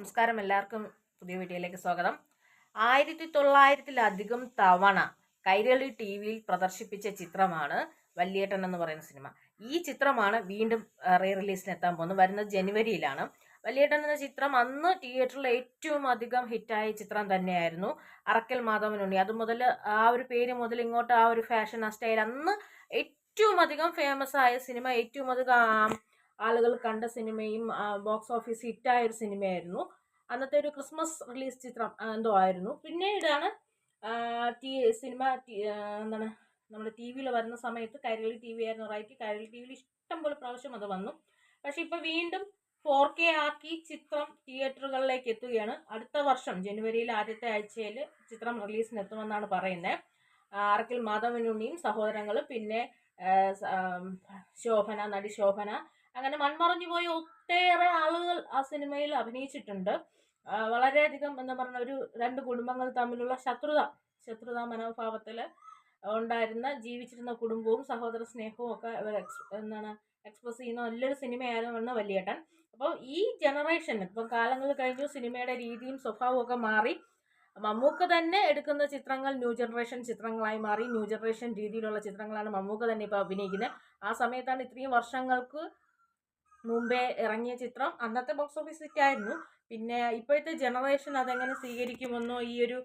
നമസ്കാരം. എല്ലാവർക്കും പുതിയ വീഡിയോയിലേക്ക് സ്വാഗതം. ആയിരത്തി തൊള്ളായിരത്തിലധികം തവണ കൈരളി ടി വിയിൽ പ്രദർശിപ്പിച്ച ചിത്രമാണ് വല്യേട്ടൻ എന്ന് പറയുന്ന സിനിമ. ഈ ചിത്രമാണ് വീണ്ടും റീ റിലീസിന് എത്താൻ പോകുന്നത്. വരുന്നത് ജനുവരിയിലാണ്. വല്യേട്ടൻ എന്ന ചിത്രം അന്ന് തിയേറ്ററിൽ ഏറ്റവും അധികം ഹിറ്റായ ചിത്രം തന്നെയായിരുന്നു. അറക്കൽ മാധവനുണ്ണി അത് മുതൽ ആ ഒരു പേര് മുതൽ ഇങ്ങോട്ട് ആ ഒരു ഫാഷൻ ആ സ്റ്റൈൽ അന്ന് ഏറ്റവും അധികം ഫേമസ് ആയ സിനിമ ഏറ്റവും അധികം ആളുകൾ കണ്ട സിനിമയും ബോക്സ് ഓഫീസ് ഹിറ്റായ ഒരു സിനിമയായിരുന്നു. അന്നത്തെ ഒരു ക്രിസ്മസ് റിലീസ് ചിത്രം എന്തോ ആയിരുന്നു. പിന്നീടാണ് ടി സിനിമ എന്താണ് നമ്മുടെ ടി വിയിൽ വരുന്ന സമയത്ത് കൈരളി ടി വി ആയിരുന്നു റൈറ്റ്. കൈരളി ടി വിയിൽ ഇഷ്ടംപോലെ പ്രാവശ്യം അത് വന്നു. പക്ഷെ ഇപ്പൊ വീണ്ടും ഫോർ കെ ആക്കി ചിത്രം തിയേറ്ററുകളിലേക്ക് എത്തുകയാണ്. അടുത്ത വർഷം ജനുവരിയിൽ ആദ്യത്തെ ആഴ്ചയിൽ ചിത്രം റിലീസിന് എത്തുമെന്നാണ് പറയുന്നത് ആർക്കിൽ മാധവനുണ്ണിയും സഹോദരങ്ങളും പിന്നെ ശോഭന നടി ശോഭന അങ്ങനെ മൺമറഞ്ഞു പോയ ഒട്ടേറെ ആളുകൾ ആ സിനിമയിൽ അഭിനയിച്ചിട്ടുണ്ട്. വളരെയധികം എന്താ പറഞ്ഞ ഒരു രണ്ട് കുടുംബങ്ങൾ തമ്മിലുള്ള ശത്രുത ശത്രുതാ മനോഭാവത്തിൽ ഉണ്ടായിരുന്ന ജീവിച്ചിരുന്ന കുടുംബവും സഹോദര സ്നേഹവും ഒക്കെ ഇവർ എക്സ് എന്താണ് എക്സ്പ്രസ് ചെയ്യുന്ന നല്ലൊരു സിനിമയായിരുന്നു വലിയേട്ടൻ. അപ്പോൾ ഈ ജനറേഷൻ ഇപ്പം കാലങ്ങൾ കഴിഞ്ഞു സിനിമയുടെ രീതിയും സ്വഭാവവും ഒക്കെ മാറി. മമ്മൂക്ക തന്നെ എടുക്കുന്ന ചിത്രങ്ങൾ ന്യൂ ജനറേഷൻ ചിത്രങ്ങളായി മാറി. ന്യൂ ജനറേഷൻ രീതിയിലുള്ള ചിത്രങ്ങളാണ് മമ്മൂക്ക തന്നെ ഇപ്പോൾ അഭിനയിക്കുന്നത്. ആ സമയത്താണ് ഇത്രയും വർഷങ്ങൾക്ക് മുമ്പേ ഇറങ്ങിയ ചിത്രം അന്നത്തെ ബോക്സ് ഓഫീസ് ഹിറ്റ് ആയിരുന്നു. പിന്നെ ഇപ്പോഴത്തെ ജനറേഷൻ അതെങ്ങനെ സ്വീകരിക്കുമെന്നോ ഈ ഒരു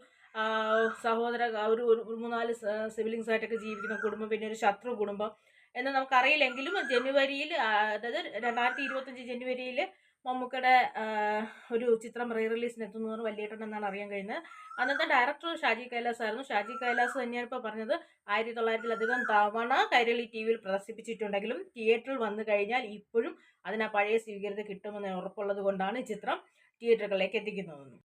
സഹോദര ഒരു ഒരു മൂന്നാൽ സിബിലിങ്സ് ആയിട്ടൊക്കെ ജീവിക്കുന്ന കുടുംബം പിന്നെ ഒരു ശത്രു കുടുംബം എന്ന് നമുക്കറിയില്ലെങ്കിലും ജനുവരിയിൽ അതായത് രണ്ടായിരത്തി ഇരുപത്തഞ്ച് ജനുവരിയിൽ മമ്മൂക്കയുടെ ഒരു ചിത്രം റീ റിലീസിന് എത്തുന്നവർ വലിയേട്ടൻ എന്നാണ് അറിയാൻ കഴിയുന്നത്. അന്നത്തെ ഡയറക്ടർ ഷാജി കൈലാസ് ആയിരുന്നു. ഷാജി കൈലാസ് തന്നെയാണ് ഇപ്പോൾ പറഞ്ഞത്. ആയിരത്തി തൊള്ളായിരത്തിലധികം തവണ കൈരളി ടി വിയിൽ പ്രദർശിപ്പിച്ചിട്ടുണ്ടെങ്കിലും തിയേറ്ററിൽ വന്നു കഴിഞ്ഞാൽ ഇപ്പോഴും അതിന് പഴയ സ്വീകൃതി കിട്ടുമെന്ന് ഉറപ്പുള്ളത് കൊണ്ടാണ് ചിത്രം തിയേറ്ററുകളിലേക്ക് എത്തിക്കുന്നതെന്നും.